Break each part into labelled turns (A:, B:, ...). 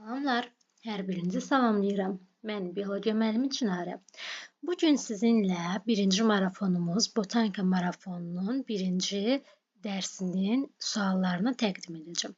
A: Salamlar, hər birinizi salamlayıram. Mən biologiya müəllimi Çinarə. Bu gün sizinlə birinci marafonumuz Botanika marafonunun birinci dərsinin suallarını təqdim edəcəm.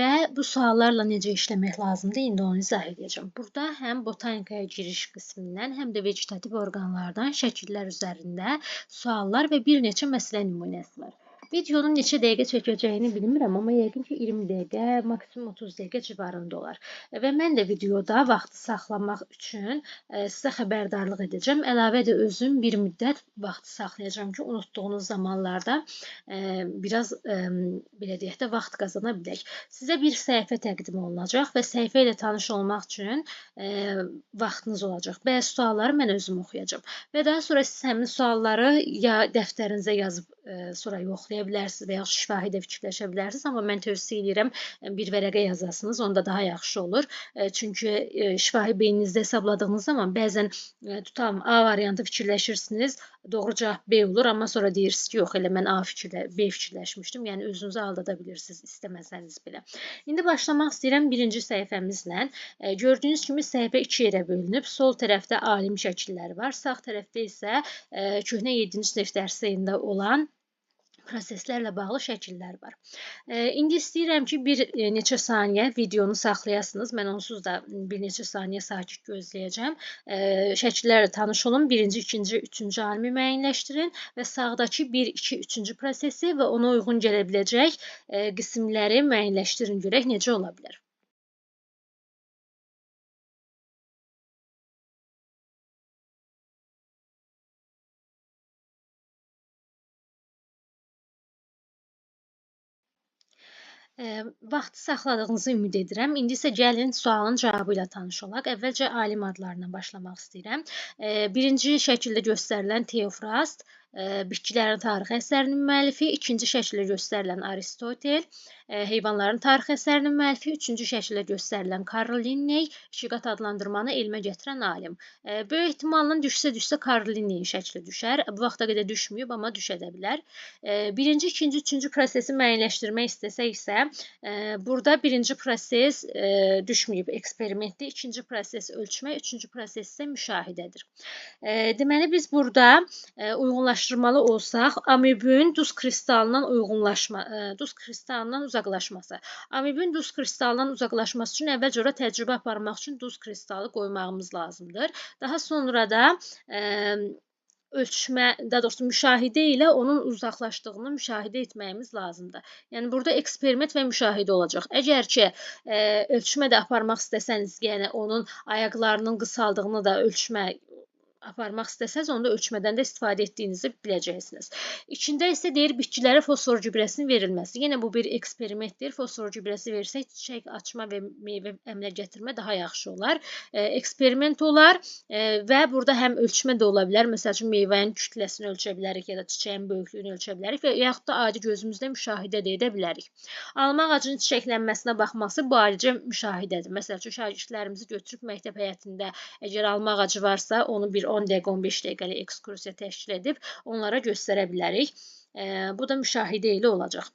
A: Və bu suallarla necə işləmək lazımdır, indi onu izah edəcəm. Burada həm botanikaya giriş qismindən, həm də vegetativ orqanlardan şəkillər üzərində suallar və bir neçə məsələ nümunəsi var. Videonun neçə dəqiqə çəkəcəyini bilmirəm, amma yəqin ki 20 dəqiqə, maksimum 30 dəqiqə civarında olar. Və mən də videoda vaxtı saxlamaq üçün e, sizə xəbərdarlıq edəcəm. Əlavə də özüm bir müddət vaxtı saxlayacağam ki, unutduğunuz zamanlarda e, biraz e, belə deyək də vaxt qazana bilək. Sizə bir səhifə təqdim olunacaq və səhifə ilə tanış olmaq üçün vaxtınız olacaq. Bəzi sualları mən özüm oxuyacağam və daha sonra siz həmin sualları ya dəftərinizə yazıb sonra yoxlaya bilərsiniz və ya şifahi də fikirləşə bilərsiniz, amma mən tövsiyə edirəm bir vərəqə yazasınız, onda daha yaxşı olur. Çünki şifahi beyninizdə hesabladığınız zaman bəzən tutalım A variantı fikirləşirsiniz, doğru cavab B olur, amma sonra deyirsiniz ki, yox, elə mən A fikirlə B fikirləşmişdim. Yəni özünüzü aldada bilirsiniz istəməsəniz belə. İndi başlamaq istəyirəm birinci səhifəmizlə. Gördüyünüz kimi səhifə 2 yerə bölünüb. Sol tərəfdə alim şəkilləri var, sağ tərəfdə isə köhnə 7-ci sinif dərslərində olan proseslərlə bağlı şəkillər var. İndi istəyirəm ki, bir e, neçə saniyə videonu saxlayasınız. Mən onsuz da bir neçə saniyə sakit gözləyəcəm. Şəkillərlə tanış olun. Birinci, ikinci, üçüncü alimi müəyyənləşdirin və sağdakı 1, 2, üçüncü prosesi və ona uyğun gələ biləcək qismləri müəyyənləşdirin görək necə ola bilər. Vaxt saxladığınızı ümid edirəm. İndi isə gəlin sualın cavabı ilə tanış olaq. Əvvəlcə alim adlarından başlamaq istəyirəm. Birinci şəkildə göstərilən Teofrast bitkilərin tarixi əsərinin müəllifi, ikinci şəkildə göstərilən Aristotel, heyvanların tarixi əsərinin müəllifi, üçüncü şəkildə göstərilən Karl Linney, ikiqat adlandırmanı elmə gətirən alim. Böyük ehtimalla düşsə-düşsə Karl Linney şəkli düşər. Bu vaxta qədər düşməyib, amma düşə də bilər. Birinci, ikinci, üçüncü prosesi müəyyənləşdirmək istəsək isə, burada birinci proses düşməyib, eksperimentdir. İkinci proses ölçmə, üçüncü proses isə müşahidədir. Deməli biz burada uyğunlaşdırma araşdırmalı olsaq, amibün duz kristalından uyğunlaşma, e, duz kristalından uzaqlaşması. Amibün duz kristalından uzaqlaşması üçün əvvəlcə ora təcrübə aparmaq üçün duz kristalı qoymağımız lazımdır. Daha sonra da ə, ölçmə, daha doğrusu müşahidə ilə onun uzaqlaşdığını müşahidə etməyimiz lazımdır. Yəni burada eksperiment və müşahidə olacaq. Əgər ki, ə, ölçmə də aparmaq istəsəniz, yəni onun ayaqlarının qısaldığını da ölçmə aparmaq istəsəz, onda ölçmədən də istifadə etdiyinizi biləcəksiniz. İçində isə deyir bitkilərə fosfor gübrəsinin verilməsi. Yenə bu bir eksperimentdir. Fosfor gübrəsi versək çiçək açma və meyvə əmələ gətirmə daha yaxşı olar. E, eksperiment olar e, və burada həm ölçmə də ola bilər. Məsəl üçün meyvənin kütləsini ölçə bilərik ya da çiçəyin böyüklüyünü ölçə bilərik və yaxud da adi gözümüzlə müşahidə də edə bilərik. Alma ağacının çiçəklənməsinə baxması bu ayrıca müşahidədir. Məsəl üçün şagirdlərimizi götürüb məktəb həyətində əgər alma ağacı varsa, onu bir 10 dəqiqə, 15 dəqiqəlik ekskursiya təşkil edib onlara göstərə bilərik. Bu da müşahidə ilə olacaq.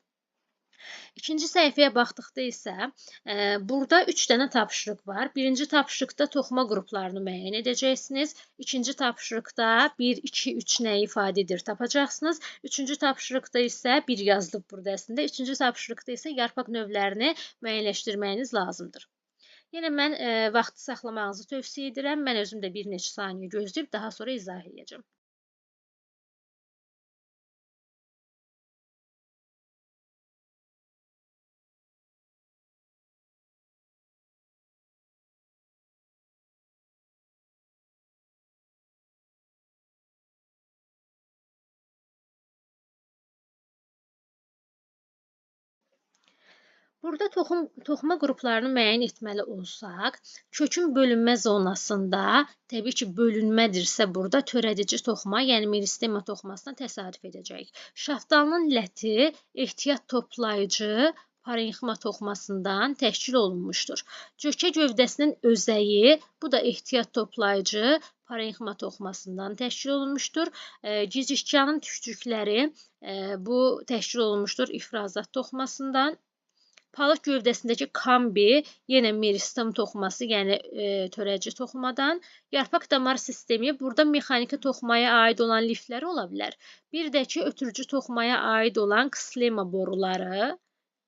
A: İkinci səhifəyə baxdıqda isə e, burada 3 dənə tapşırıq var. Birinci tapşırıqda toxuma qruplarını müəyyən edəcəksiniz. İkinci tapşırıqda 1, 2, 3 nə ifadə edir tapacaqsınız. Üçüncü tapşırıqda isə bir yazılıb burada əslində. Üçüncü tapşırıqda isə yarpaq növlərini müəyyənləşdirməyiniz lazımdır. Yenə mən e, vaxtı saxlamağınızı tövsiyə edirəm. Mən özüm də bir neçə saniyə gözləyib daha sonra izah edəcəm. Burada toxum toxuma qruplarını müəyyən etməli olsaq, kökün bölünmə zonasında təbii ki, bölünmədirsə burada törədici toxuma, yəni meristema toxumasına təsadüf edəcəyik. Şaftalının ləti ehtiyat toplayıcı parenxima toxumasından təşkil olunmuşdur. Cökə gövdəsinin özəyi, bu da ehtiyat toplayıcı parenxima toxumasından təşkil olunmuşdur. Gicikkanın tükcükləri bu təşkil olunmuşdur ifrazat toxumasından. Palıd gövdəsindəki kambi yenə meristem toxuması, yəni e, törədici toxumadan. Yarpaq damar sistemi burada mexaniki toxumaya aid olan lifləri ola bilər. Bir də ki, ötürücü toxumaya aid olan kslema boruları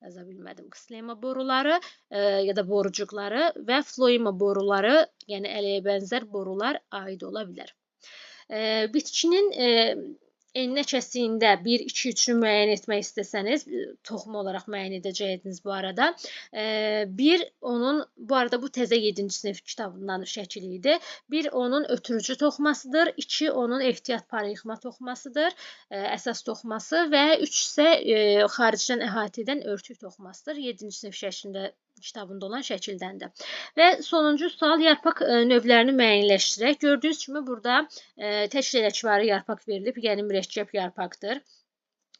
A: yaza bilmədim. Kslema boruları e, ya da borucuqları və floima boruları, yəni ələyə bənzər borular aid ola bilər. E, bitkinin e, enine kəsiyində 1, 2, 3-ünü müəyyən etmək istəsəniz, e, toxum olaraq müəyyən edəcəyiniz bu arada. 1 e, onun bu arada bu təzə 7-ci sinif kitabından şəkil idi. 1 onun ötürücü toxumasıdır, 2 onun ehtiyat parayıxma toxumasıdır, e, əsas toxuması və 3 isə xaricdən əhatə edən örtük toxumasıdır. 7-ci sinif şəklində kitabında olan şəkildəndir. Və sonuncu sual yarpaq e, növlərini müəyyənləşdirək. Gördüyünüz kimi burada e, tək lələkvari yarpaq verilib, yəni mürəkkəb yarpaqdır.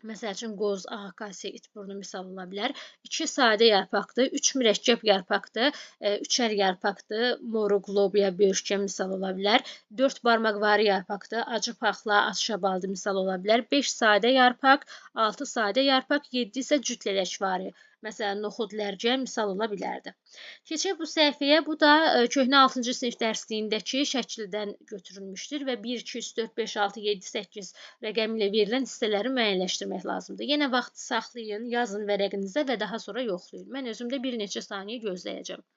A: Məsəl üçün qoz, akasiya, itburnu misal ola bilər. 2 sadə yarpaqdır, 3 mürəkkəb yarpaqdır, 3-ər yarpaqdır, moruq, lobiya, böyürkə misal ola bilər. 4 barmaqvari yarpaqdır, acı paxla, az şabaldı misal ola bilər. 5 sadə yarpaq, 6 sadə yarpaq, 7 isə cüt lələkvari məsələn noxud lərgə misal ola bilərdi. Keçək bu səhifəyə. Bu da e, köhnə 6-cı sinif dərsliyindəki şəkildən götürülmüşdür və 1 2 3 4 5 6 7 8 rəqəmi ilə verilən hissələri müəyyənləşdirmək lazımdır. Yenə vaxt saxlayın, yazın vərəqinizə və daha sonra yoxlayın. Mən özüm də bir neçə saniyə gözləyəcəm.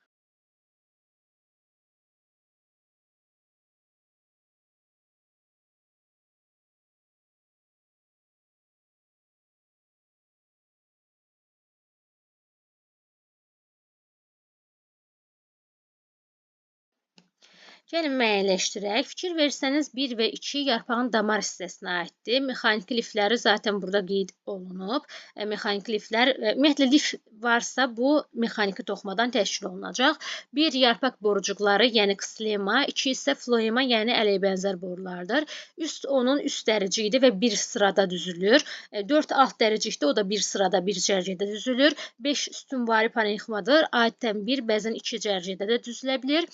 A: Gəlin müəyyənləşdirək. Fikir versəniz 1 və 2 yarpağın damar hissəsinə aiddir. Mexaniki lifləri zaten burada qeyd olunub. E, mexaniki liflər, e, ümumiyyətlə lif varsa bu mexaniki toxumadan təşkil olunacaq. 1 yarpaq borucuqları, yəni kslema, 2 isə floema, yəni ələyə bənzər borulardır. Üst onun üst dəricikdir və bir sırada düzülür. 4 e, alt dəricikdə, o da bir sırada, bir cərgədə düzülür. 5 sütunvari parenxmadır. Adətən 1, bəzən 2 cərgədə də düzülə bilər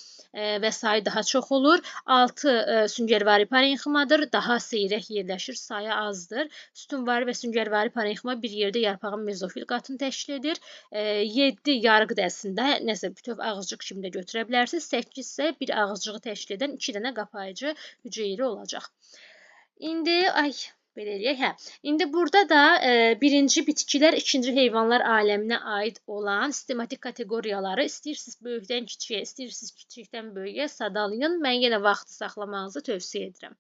A: və sayı daha çox olur. 6 e, süngərvari parenximadır, daha seyrək yerləşir, sayı azdır. Sütunvari və süngərvari parenxima bir yerdə yarpağın mezofil qatını təşkil edir. 7 e, yarıq dəsində nəsə bütöv ağızcıq kimi də götürə bilərsiniz. 8 isə bir ağızcığı təşkil edən 2 dənə qapayıcı hüceyrə olacaq. İndi ay Belə eləyək. Hə. İndi burada da e, birinci bitkilər, ikinci heyvanlar aləminə aid olan sistematik kateqoriyaları istəyirsiniz böyükdən kiçiyə, istəyirsiniz kiçikdən böyüyə sadalayın. Mən yenə vaxtı saxlamağınızı tövsiyə edirəm.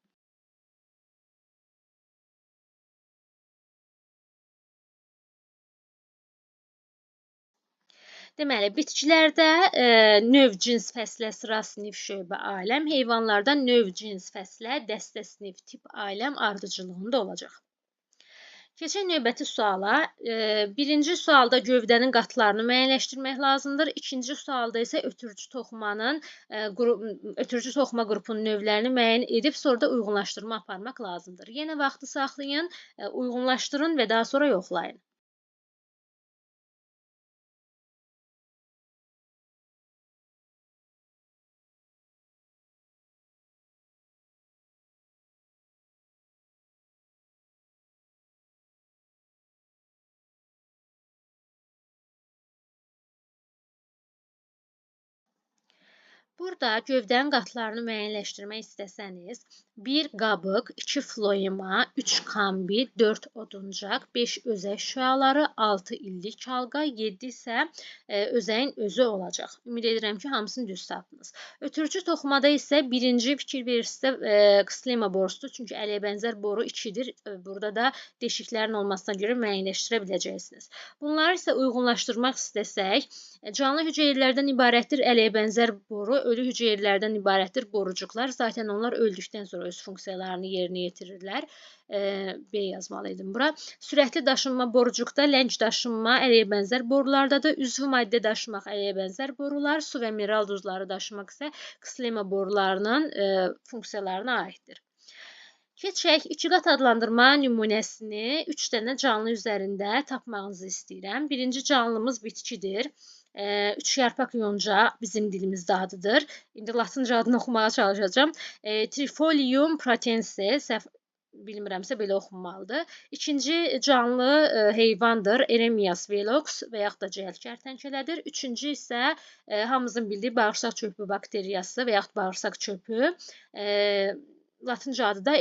A: Deməli, bitkilərdə e, növ, cins, fəslə, sıra, sinif, şöbə, aləm, heyvanlarda növ, cins, fəslə, dəstə, sinif, tip, aləm ardıcıllığında olacaq. Keçək növbəti suala. E, birinci sualda gövdənin qatlarını müəyyənləşdirmək lazımdır. İkinci sualda isə ötürücü toxumanın e, qrup, ötürücü toxuma qrupunun növlərini müəyyən edib sonra da uyğunlaşdırma aparmaq lazımdır. Yenə vaxtı saxlayın, e, uyğunlaşdırın və daha sonra yoxlayın. Burada gövdənin qatlarını müəyyənləşdirmək istəsəniz, 1 qabıq, 2 floema, 3 kambi, 4 oduncaq, 5 özək şüaları, 6 illik halqa, 7 isə e, özəyin özü olacaq. Ümid edirəm ki, hamısını düz tapdınız. Ötürücü toxumada isə birinci fikir verirsinizsə e, kslema borusudur. Çünki əliyə bənzər boru 2-dir. E, burada da deşiklərin olmasına görə müəyyənləşdirə biləcəksiniz. Bunları isə uyğunlaşdırmaq istəsək, canlı hüceyrələrdən ibarətdir əliyə bənzər boru ölü hüceyrələrdən ibarətdir borucuqlar. Zaten onlar öldükdən sonra öz funksiyalarını yerinə yetirirlər. E, B yazmalı idim bura. Sürətli daşınma borucuqda lənc daşınma əliyə bənzər borulardadır. Üzvü maddə daşımaq əliyə bənzər borular, su və mineral duzları daşımaq isə kslema borularının e, funksiyalarına aiddir. Keçək iki qat adlandırma nümunəsini 3 dənə canlı üzərində tapmağınızı istəyirəm. Birinci canlımız bitkidir. E, üç yarpaq yonca bizim dilimizdə adıdır. İndi latınca adını oxumağa çalışacağam. E, Trifolium pratense, səhv bilmirəmsə belə oxunmalıdır. İkinci canlı e, heyvandır, Eremias velox və yaxud da ceyl kərtənkələdir. Üçüncü isə e, hamımızın bildiyi bağırsaq çöpü bakteriyası və yaxud bağırsaq çöpü. E, Latınca adı da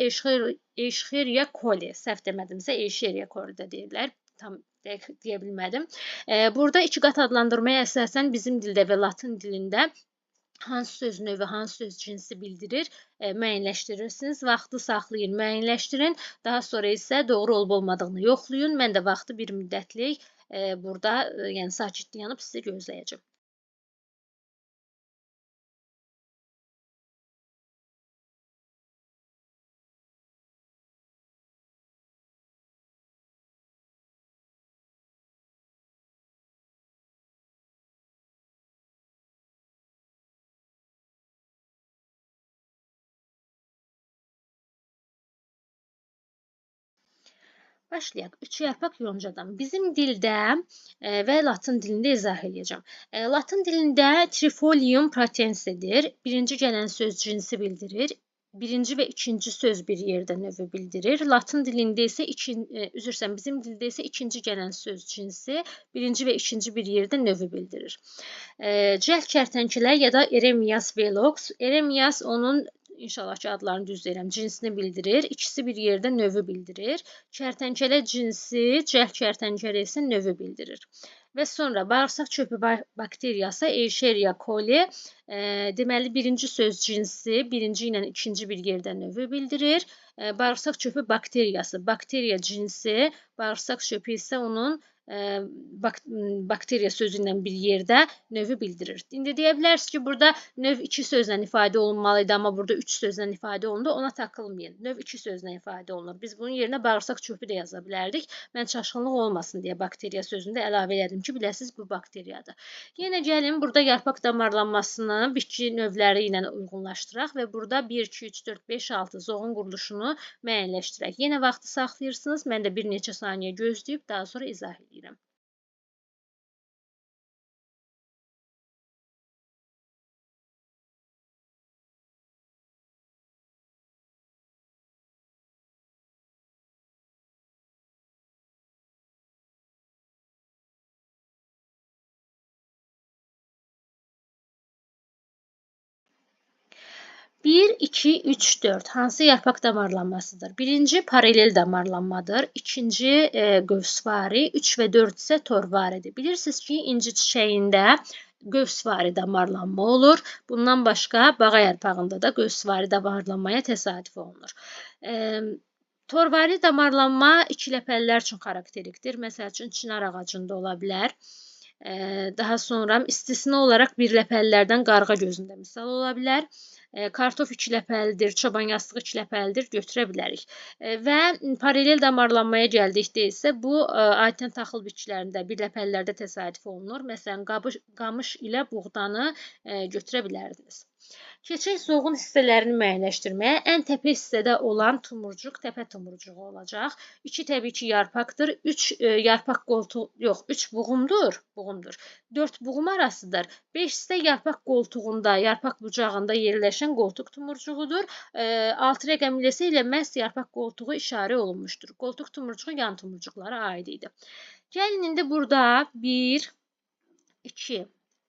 A: Escherichia coli. Səhv demədimsə Escherichia coli də deyirlər. Tam deyə bilmədim. Burada iki qat adlandırmaya əsasən bizim dildə və latın dilində hansı söz növü, hansı söz cinsi bildirir, e, müəyyənləşdirirsiniz. Vaxtı saxlayın, müəyyənləşdirin. Daha sonra isə doğru olub-olmadığını yoxlayın. Mən də vaxtı bir müddətlik e, burada, e, yəni sakit dayanıb sizi gözləyəcəm. Başlayaq. Üç yarpaq yoncadan. Bizim dildə e, və latın dilində izah edəcəm. E, latın dilində Trifolium pratensedir. Birinci gələn söz cinsi bildirir. Birinci və ikinci söz bir yerdə növü bildirir. Latın dilində isə ikin, e, istəyirəm, bizim dildə isə ikinci gələn söz cinsi birinci və ikinci bir yerdə növü bildirir. E, cəld kərtənkələ ya da Eremias velox. Eremias onun İnşallah ki adlarını düz deyirəm. Cinsini bildirir. İkisi bir yerdə növü bildirir. Kərtənkələ cinsi, cəh kərtənkələ isə növü bildirir. Və sonra bağırsaq çöpü bakteriyası Escherichia coli e, deməli birinci söz cinsi birinci ilə ikinci bir yerdə növü bildirir. E, bağırsaq çöpü bakteriyası, bakteriya cinsi, bağırsaq çöpü isə onun bakteriya sözü ilə bir yerdə növü bildirir. İndi deyə bilərsiniz ki, burada növ iki sözlə ifadə olunmalı idi, amma burada üç sözlə ifadə olundu. Ona takılmayın. Növ iki sözlə ifadə olunur. Biz bunun yerinə bağırsaq çöpü də yaza bilərdik. Mən çaşqınlıq olmasın deyə bakteriya sözünü də əlavə elədim ki, biləsiniz bu bakteriyadır. Yenə gəlin burada yarpaq damarlanmasını bitki növləri ilə uyğunlaşdıraq və burada 1 2 3 4 5 6 zoğun quruluşunu müəyyənləşdirək. Yenə vaxtı saxlayırsınız. Mən də bir neçə saniyə gözləyib daha sonra izah edəcəm Edom 1, 2, 3, 4 hansı yarpaq damarlanmasıdır? Birinci paralel damarlanmadır. İkinci e, qövsvari, 3 və 4 isə torvaridir. Bilirsiniz ki, inci çiçəyində qövsvari damarlanma olur. Bundan başqa bağa yarpağında da qövsvari damarlanmaya təsadüf olunur. E, torvari damarlanma ikiləpəllər üçün xarakterikdir. Məsəl üçün çinar ağacında ola bilər e, daha sonra istisna olaraq birləpəllərdən qarğa gözündə misal ola bilər kartof ikiləpəlidir, çoban yastığı ikiləpəlidir götürə bilərik. Və paralel damarlanmaya gəldikdə isə bu aytən taxıl bitkilərində, birləpəlilərdə təsadüf olunur. Məsələn, qamış ilə buğdanı götürə bilərdiniz. Keçək zoğun hissələrini müəyyənləşdirməyə. Ən təpə hissədə olan tumurcuq təpə tumurcuğu olacaq. 2 təbii ki, yarpaqdır. 3 e, yarpaq qoltuq, yox, 3 buğumdur, buğumdur. 4 buğum arasıdır. 5 isə yarpaq qoltuğunda, yarpaq bucağında yerləşən qoltuq tumurcuğudur. E, 6 rəqəm isə ilə məhz yarpaq qoltuğu işarə olunmuşdur. Qoltuq tumurcuğu yan tumurcuqlara aid idi. Gəlin indi burada 1 2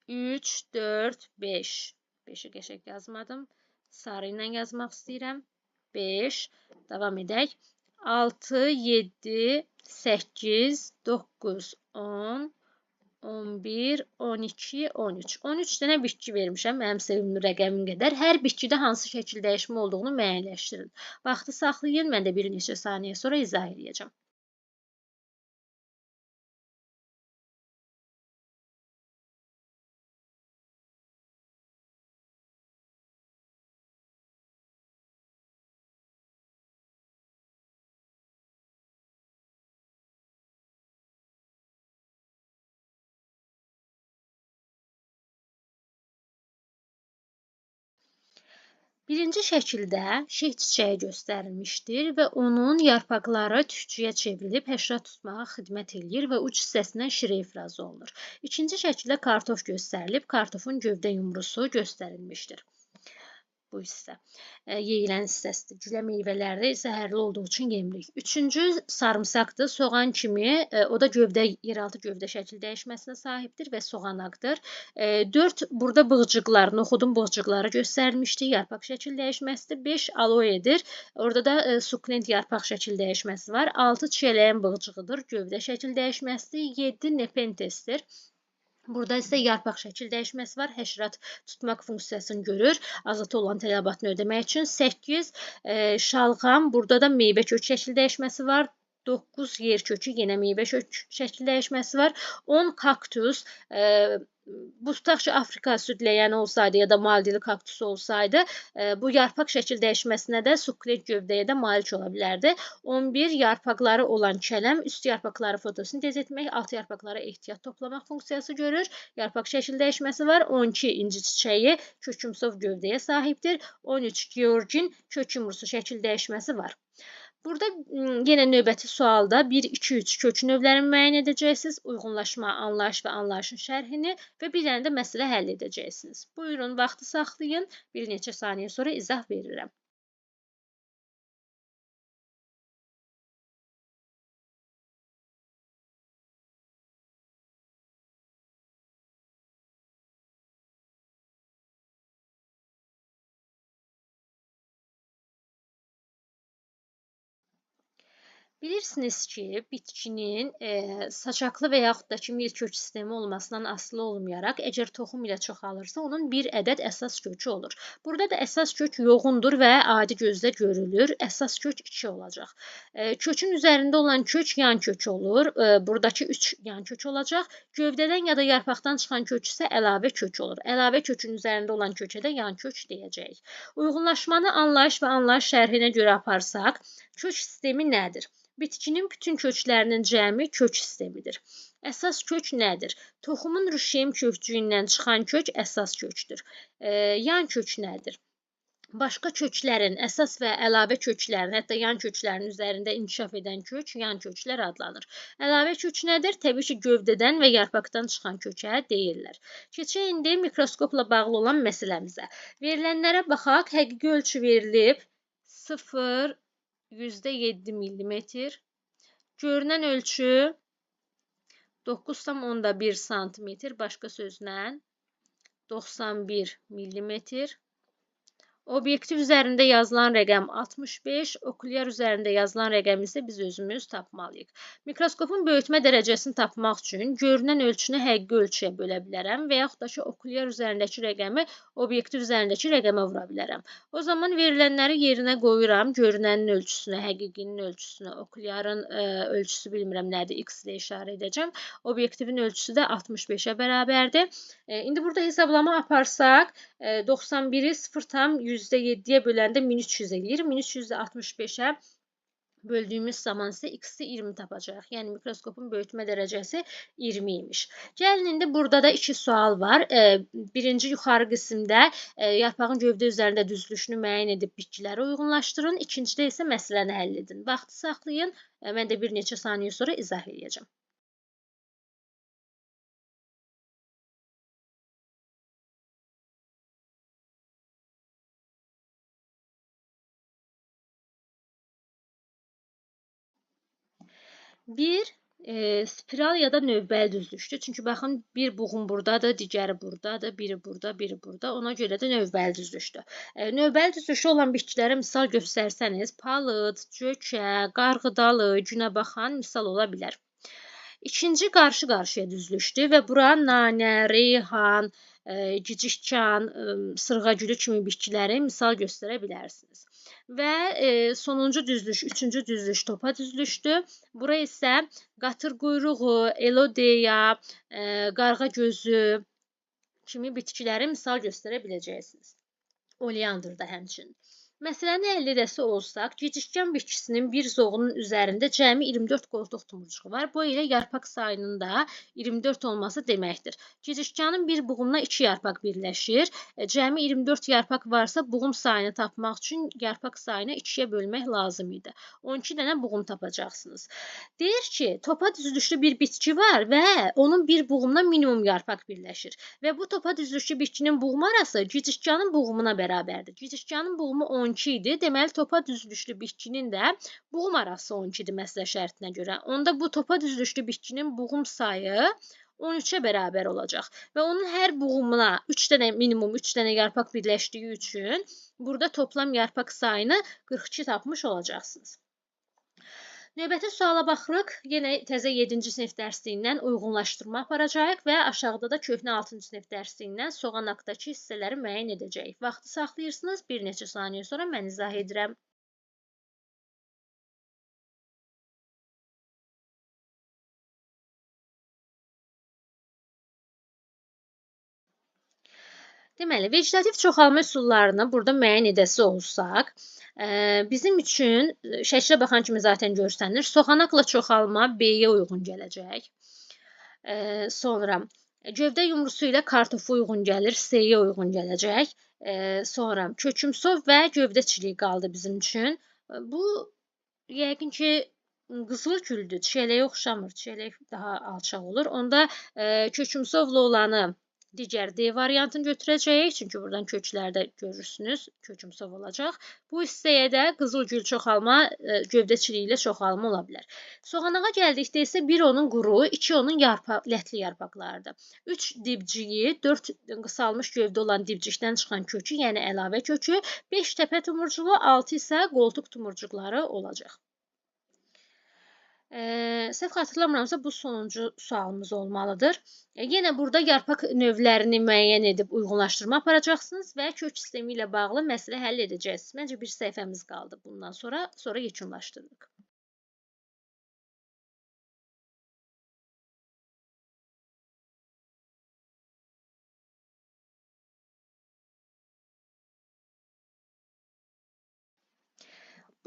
A: 3 4 5 5-i qəşəng yazmadım. Sarı ilə yazmaq istəyirəm. 5. Davam edək. 6, 7, 8, 9, 10, 11, 12, 13. 13 dənə bitki vermişəm mənim sevimli rəqəmim qədər. Hər bitkidə hansı şəkil dəyişmə olduğunu müəyyənləşdirin. Vaxtı saxlayın, mən də bir neçə saniyə sonra izah edəcəm. Birinci şəkildə şeh çiçəyi göstərilmişdir və onun yarpaqları tükçüyə çevrilib həşrat tutmağa xidmət eləyir və uc hissəsindən şirə ifraz olunur. İkinci şəkildə kartof göstərilib, kartofun gövdə yumrusu göstərilmişdir. Bu hissə. E, yeyilən hissəsidir. Gülə meyvələri zəhərli olduğu üçün yemirik. Üçüncü sarımsaqdır. Soğan kimi, e, o da gövdə, yeraltı gövdə şəkil dəyişməsinə sahibdir və soğanaqdır. E, 4 burada bığcıqlar, noxudun bığcıqları göstərilmişdi. Yarpaq şəkil dəyişməsidir. 5 aloedir. Orada da e, sukulent yarpaq şəkil dəyişməsi var. 6 çiyələyin bığcığıdır. Gövdə şəkil dəyişməsidir. 7 nepentesdir. Burada isə yarpaq şəkil dəyişməsi var. Həşərat tutmaq funksiyasını görür. Azata olan tələbatını ödəmək üçün 8 e, şalğam, burada da meyvə kök şəkil dəyişməsi var. 9 yer kökü, yenə meyvə şəkil dəyişməsi var. 10 kaktus, e, bu tutaq Afrika südləyəni olsaydı ya da Maldivli kaktusu olsaydı, e, bu yarpaq şəkil dəyişməsinə də sukkulent gövdəyə də malik ola bilərdi. 11 yarpaqları olan kələm üst yarpaqları fotosintez etmək, alt yarpaqlara ehtiyat toplamaq funksiyası görür. Yarpaq şəkil dəyişməsi var. 12 inci çiçəyi kökümsov gövdəyə sahibdir. 13 georgin kök yumrusu şəkil dəyişməsi var. Burada yenə növbəti sualda 1, 2, 3 kök növlərini müəyyən edəcəksiniz. Uyğunlaşma, anlayış və anlayışın şərhini və bir dənə də məsələ həll edəcəksiniz. Buyurun, vaxtı saxlayın. Bir neçə saniyə sonra izah verirəm. Bilirsiniz ki, bitkinin e, saçaqlı və yaxud da ki, mil kök sistemi olmasından asılı olmayaraq, əgər toxum ilə çoxalırsa, onun bir ədəd əsas kökü olur. Burada da əsas kök yoğundur və adi gözlə görülür. Əsas kök 2 olacaq. E, kökün üzərində olan kök yan kök olur. E, buradakı 3 yan kök olacaq. Gövdədən ya da yarpaqdan çıxan kök isə əlavə kök olur. Əlavə kökün üzərində olan kökə də yan kök deyəcəyik. Uyğunlaşmanı anlayış və anlayış şərhinə görə aparsaq, kök sistemi nədir? Bitkinin bütün köklərinin cəmi kök sistemidir. Əsas kök nədir? Toxumun rüşeym kökcüyündən çıxan kök əsas kökdür. E, yan kök nədir? Başqa köklərin, əsas və əlavə köklərin, hətta yan köklərin üzərində inkişaf edən kök yan köklər adlanır. Əlavə kök nədir? Təbii ki, gövdədən və yarpaqdan çıxan kökə deyirlər. Keçək indi mikroskopla bağlı olan məsələmizə. Verilənlərə baxaq. Həqiqi ölçü verilib 0 %7 millimetr. Görünən ölçü 9,1 santimetr. Başqa sözlə 91 millimetr. Obyektiv üzərində yazılan rəqəm 65, okulyar üzərində yazılan rəqəmi isə biz özümüz tapmalıyıq. Mikroskopun böyütmə dərəcəsini tapmaq üçün görünən ölçünü həqiqi ölçüyə bölə bilərəm və yaxud da ki, okulyar üzərindəki rəqəmi obyektiv üzərindəki rəqəmə vura bilərəm. O zaman verilənləri yerinə qoyuram. Görünənin ölçüsünü, həqiqinin ölçüsünü, okulyarın ə, e, ölçüsü bilmirəm nədir, x ilə işarə edəcəm. Obyektivin ölçüsü də 65-ə bərabərdir. E, indi burada hesablama aparsaq, 91-i 0,7-yə böləndə 1300 eləyir. 1365-ə böldüyümüz zaman isə x-i 20 tapacağıq. Yəni mikroskopun böyütmə dərəcəsi 20 imiş. Gəlin indi burada da iki sual var. Birinci yuxarı qismdə yarpağın gövdə üzərində düzülüşünü müəyyən edib bitkiləri uyğunlaşdırın. İkincidə isə məsələni həll edin. Vaxtı saxlayın. Mən də bir neçə saniyə sonra izah edəcəm. Bir e, spiral ya da növbəli düzlükdür. Çünki baxın, bir buğum burdadır, digəri burdadır, biri burada, biri burada. Ona görə də növbəli düzlükdür. E, növbəli düzlükdə olan bitkilərə misal göstərsəniz, palıd, cökə, qarğıdalı, günəbaxan misal ola bilər. İkinci qarşı-qarşıya düzlükdür və bura nanə, reyhan, e, gicikkan, e, sırğagülü kimi bitkiləri misal göstərə bilərsiniz. Və e, sonuncu düzlük, üçüncü düzlük topa düzlükdür. Bura isə qatır quyruğu, elodeya, e, qarğa gözü kimi bitkiləri misal göstərə biləcəksiniz. Oleandr da həmçinin. Məsələni həll edəsi olsaq, gecikən bitkisinin bir zoğunun üzərində cəmi 24 qoltuq tumurcuğu var. Bu ilə yarpaq sayının da 24 olması deməkdir. Gecikkanın bir buğumuna 2 yarpaq birləşir. E, cəmi 24 yarpaq varsa, buğum sayını tapmaq üçün yarpaq sayını 2-yə bölmək lazım idi. 12 dənə buğum tapacaqsınız. Deyir ki, topa düzülüşlü bir bitki var və onun bir buğumuna minimum yarpaq birləşir. Və bu topa düzülüşlü bitkinin buğumu arası gecikkanın buğumuna bərabərdir. Gecikkanın buğumu 10 12 idi. Deməli topa düzülüşlü bitkinin də buğum arası 12 idi məsələ şərtinə görə. Onda bu topa düzülüşlü bitkinin buğum sayı 13-ə bərabər olacaq və onun hər buğumuna 3 dənə minimum 3 dənə yarpaq birləşdiyi üçün burada toplam yarpaq sayını 42 tapmış olacaqsınız. Növbəti suala baxırıq. Yenə təzə 7-ci sinif dərsliyindən uyğunlaşdırma aparacağıq və aşağıda da köhnə 6-cı sinif dərsliyindən soğan haqqdakı hissələri müəyyən edəcəyik. Vaxtı saxlayırsınız, bir neçə saniyə sonra mən izah edirəm. Deməli, vegetativ çoxalma üsullarını burada müəyyən edəsi olsaq, Bizim üçün şəklə baxan kimi zaten görsənir. Soğanaqla çoxalma B-yə uyğun gələcək. Sonra gövdə yumrusu ilə kartofu uyğun gəlir, C-yə uyğun gələcək. Sonra kökümsov və gövdəçilik qaldı bizim üçün. Bu yəqin ki qızıl güldür. Çiyələyə oxşamır. Çiyələk daha alçaq olur. Onda kökümsovla olanı digər D variantını götürəcəyik. Çünki buradan köklərdə görürsünüz, kökümsov olacaq. Bu hissəyə də qızılgül çoxalma, e, gövdəçiliyi ilə çoxalma ola bilər. Soğanağa gəldikdə isə bir onun quru, iki onun yarpaq, lətli yarpaqlarıdır. 3 dibciyi, 4 qısalmış gövdə olan dibcikdən çıxan kökü, yəni əlavə kökü, 5 təpə tumurcuğu, 6 isə qoltuq tumurcuqları olacaq. E, səhv xatırlamıramsa bu sonuncu sualımız olmalıdır. E, yenə burada yarpaq növlərini müəyyən edib uyğunlaşdırma aparacaqsınız və kök sistemi ilə bağlı məsələ həll edəcəksiniz. Məncə bir səhifəmiz qaldı bundan sonra, sonra yekunlaşdırırıq.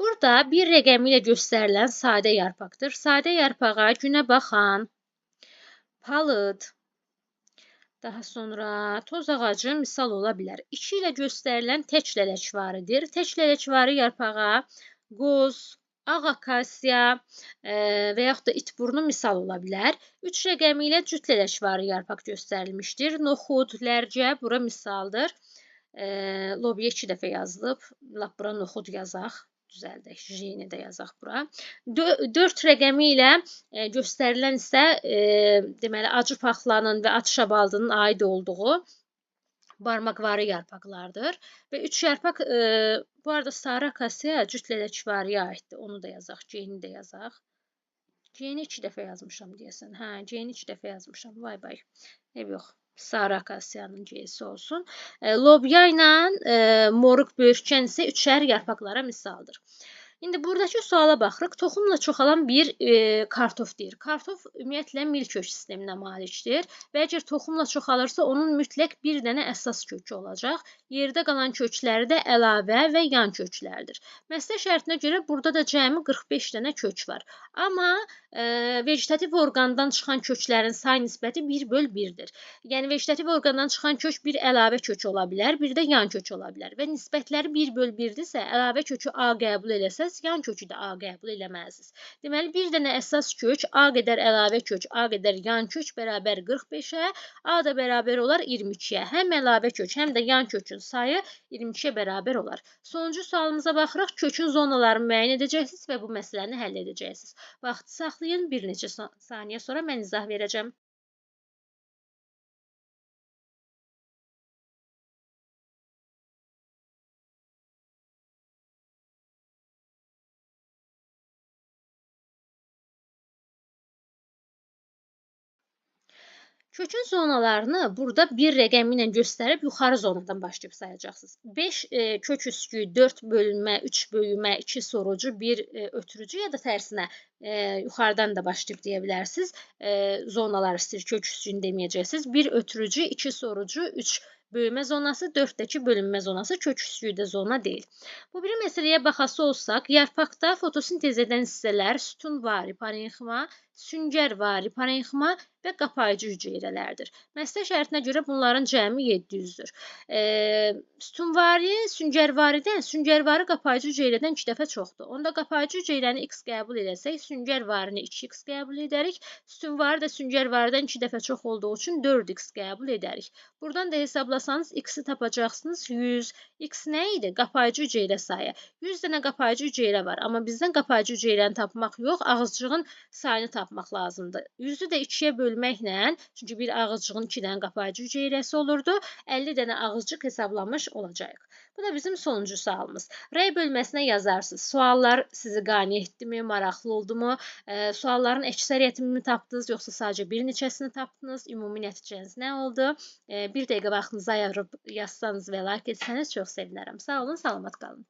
A: Burada bir rəqəmi ilə göstərilən sadə yarpaqdır. Sadə yarpağa günə baxan, palıd, daha sonra toz ağacı misal ola bilər. 2 ilə göstərilən tək lələkvarıdır. Tək lələkvarı yarpağa qoz, ağ akasiya e, və yaxud da itburnu misal ola bilər. 3 rəqəmi ilə cüt lələkvarı yarpaq göstərilmişdir. Noxud, lərcə bura misaldır. E, lobya 2 dəfə yazılıb. Lap bura noxud yazaq düzəldək. J-ni də yazaq bura. 4 rəqəmi ilə e, göstərilən isə e, deməli acı paxlanın və at şabaldının aid olduğu barmaqvarı yarpaqlardır. Və 3 yarpaq e, bu arada sarı akasiya cütlələkvariyə aiddir. Onu da yazaq, J-ni də yazaq. J-ni 2 dəfə yazmışam deyəsən. Hə, J-ni 2 dəfə yazmışam. Vay vay. Ev yox sarı akasiyanın ceysi olsun. E, lobya ilə e, moruq böyürtkən isə üçər yarpaqlara misaldır. İndi buradakı suala baxırıq. Toxumla çoxalan bir e, kartof deyir. Kartof ümumiyyətlə mil kök sisteminə malikdir və əgər toxumla çoxalırsa onun mütləq bir dənə əsas kökü olacaq. Yerdə qalan kökləri də əlavə və yan köklərdir. Məsələ şərtinə görə burada da cəmi 45 dənə kök var. Amma e, vegetativ orqandan çıxan köklərin say nisbəti 1 böl 1-dir. Yəni vegetativ orqandan çıxan kök bir əlavə kök ola bilər, bir də yan kök ola bilər və nisbətləri 1 böl 1-dirsə, əlavə kökü A qəbul eləsəz, eləməz, yan kökü də A qəbul eləməzsiniz. Deməli, bir dənə əsas kök A qədər əlavə kök, A qədər yan kök bərabər 45-ə, A da bərabər olar 22-yə. Həm əlavə kök, həm də yan kökün sayı 22-yə bərabər olar. Sonuncu sualımıza baxırıq. Kökün zonalarını müəyyən edəcəksiniz və bu məsələni həll edəcəksiniz. Vaxtı saxlayın, bir neçə saniyə sonra mən izah verəcəm. Kökün zonalarını burada bir rəqəmi ilə göstərib yuxarı zonadan başlayıb sayacaqsınız. 5 e, kök üskü, 4 bölünmə, 3 böyümə, 2 sorucu, 1 e, ötürücü ya da tərsinə e, yuxarıdan da başlayıb deyə bilərsiniz. E, zonalar istəyir kök üskünü deməyəcəksiniz. 1 ötürücü, 2 sorucu, 3 böyümə zonası, 4-dəki bölünmə zonası, kök üsküyüdə zona deyil. Bu biri məsələyə baxası olsaq, yarpaqda fotosintez edən hissələr sütunvari parenxima, süngərvari parenxima və qapayıcı hüceyrələrdir. Məsələ şərtinə görə bunların cəmi 700-dür. E, sütunvari, süngərvaridən, süngərvari qapayıcı hüceyrədən 2 dəfə çoxdur. Onda qapayıcı hüceyrəni x qəbul etsək, süngərvarini 2x qəbul edərik. Sütunvari də süngərvaridən 2 dəfə çox olduğu üçün 4x qəbul edərik. Buradan da hesablasanız x-i tapacaqsınız 100. x nə idi? Qapayıcı hüceyrə sayı. 100 dənə qapayıcı hüceyrə var, amma bizdən qapayıcı hüceyrəni tapmaq yox, ağızcığın sayını tapmaq lazımdır. 100-ü də 2-yə bölməklə, çünki bir ağızcığın 2 dənə qapayıcı hüceyrəsi olurdu, 50 dənə ağızcıq hesablamış olacağıq. Bu da bizim sonuncu sualımız. R bölməsinə yazarsınız. Suallar sizi qane etdimi, maraqlı oldumu? E, sualların əksəriyyətini tapdınız, yoxsa sadəcə bir neçəsini tapdınız? Ümumi nəticəniz nə oldu? E, bir dəqiqə vaxtınızı ayırıb yazsanız və like etsəniz çox sevinərəm. Sağ olun, salamat qalın.